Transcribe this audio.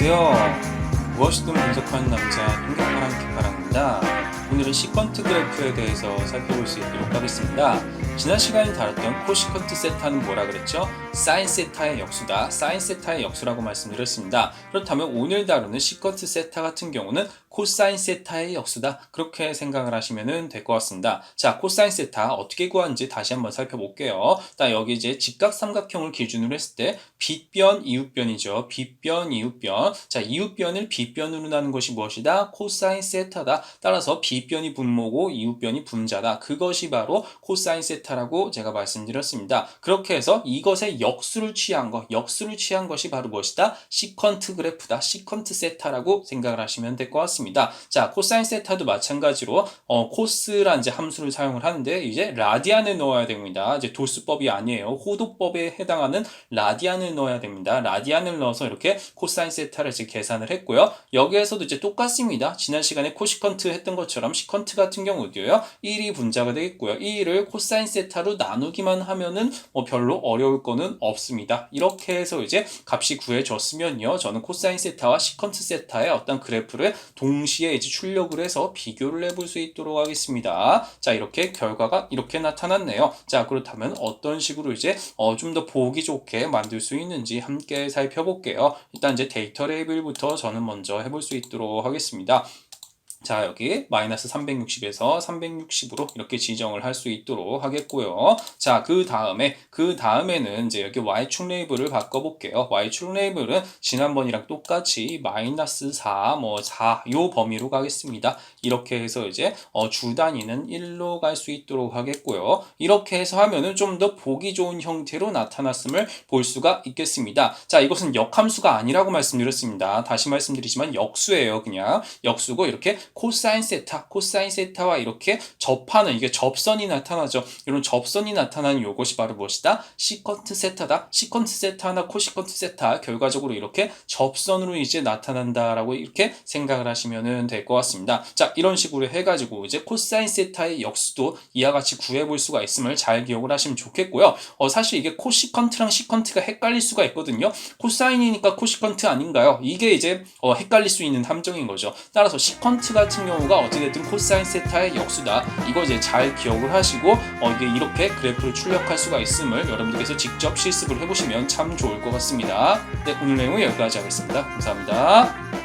안녕하세요. 무엇이든 분석하는 남자 통경파랑 기파랑입니다. 오늘은 시퀀트 그래프에 대해서 살펴볼 수 있도록 하겠습니다. 지난 시간에 다뤘던 코시퀀트 세타는 뭐라 그랬죠? 사인 세타의 역수다. 사인 세타의 역수라고 말씀드렸습니다. 그렇다면 오늘 다루는 시퀀트 세타 같은 경우는 코사인 세타의 역수다. 그렇게 생각을 하시면 될 것 같습니다. 자, 코사인 세타 어떻게 구하는지 다시 한번 살펴볼게요. 자, 여기 이제 직각 삼각형을 기준으로 했을 때 빗변, 이웃변이죠. 빗변, 이웃변. 자, 이웃변을 빗변으로 나눈 것이 무엇이다? 코사인 세타다. 따라서 빗변이 분모고 이웃변이 분자다. 그것이 바로 코사인 세타라고 제가 말씀드렸습니다. 그렇게 해서 이것의 역수를 취한 것, 역수를 취한 것이 바로 무엇이다? 시퀀트 그래프다. 시퀀트 세타라고 생각을 하시면 될 것 같습니다. 자, 코사인 세타도 마찬가지로 어, 코스란 이제 함수를 사용을 하는데 이제 라디안을 넣어야 됩니다. 이제 도수법이 아니에요. 호도법에 해당하는 라디안을 넣어야 됩니다. 라디안을 넣어서 이렇게 코사인 세타를 이제 계산을 했고요. 여기에서도 이제 똑같습니다. 지난 시간에 코시컨트 했던 것처럼 시컨트 같은 경우도요. 1이 분자가 되겠고요. 1을 코사인 세타로 나누기만 하면은 뭐 별로 어려울 거는 없습니다. 이렇게 해서 이제 값이 구해졌으면요. 저는 코사인 세타와 시컨트 세타의 어떤 그래프를 동 시에 이제 출력을 해서 비교를 해볼 수 있도록 하겠습니다. 자, 이렇게 결과가 이렇게 나타났네요. 자, 그렇다면 어떤 식으로 이제 어, 좀 더 보기 좋게 만들 수 있는지 함께 살펴볼게요. 일단 이제 데이터 레이블부터 저는 먼저 해볼 수 있도록 하겠습니다. 자, 여기 마이너스 360에서 360으로 이렇게 지정을 할 수 있도록 하겠고요. 자, 그 다음에, 그 다음에는 이제 여기 Y축 레이블을 바꿔 볼게요. Y축 레이블은 지난번이랑 똑같이 마이너스 4, 뭐 4, 요 범위로 가겠습니다. 이렇게 해서 이제 어, 주 단위는 1로 갈 수 있도록 하겠고요. 이렇게 해서 하면은 좀 더 보기 좋은 형태로 나타났음을 볼 수가 있겠습니다. 자, 이것은 역함수가 아니라고 말씀드렸습니다. 다시 말씀드리지만 역수예요, 그냥. 역수고 이렇게 코사인 세타, 코사인 세타와 이렇게 접하는 이게 접선이 나타나죠. 이런 접선이 나타나는 이것이 바로 무엇이다? 시컨트 세타다. 시컨트 세타나 코시컨트 세타 결과적으로 이렇게 접선으로 이제 나타난다라고 이렇게 생각을 하시면 될 것 같습니다. 자, 이런 식으로 해가지고 이제 코사인 세타의 역수도 이와 같이 구해볼 수가 있음을 잘 기억을 하시면 좋겠고요. 어, 사실 이게 코시컨트랑 시컨트가 헷갈릴 수가 있거든요. 코사인이니까 코시컨트 아닌가요? 이게 이제 어, 헷갈릴 수 있는 함정인 거죠. 따라서 시컨트 같은 경우가 어찌됐든 코사인 세타의 역수다. 이거 이제 잘 기억을 하시고 어, 이게 이렇게 그래프를 출력할 수가 있음을 여러분들께서 직접 실습을 해보시면 참 좋을 것 같습니다. 네, 오늘 내용은 여기까지 하겠습니다. 감사합니다.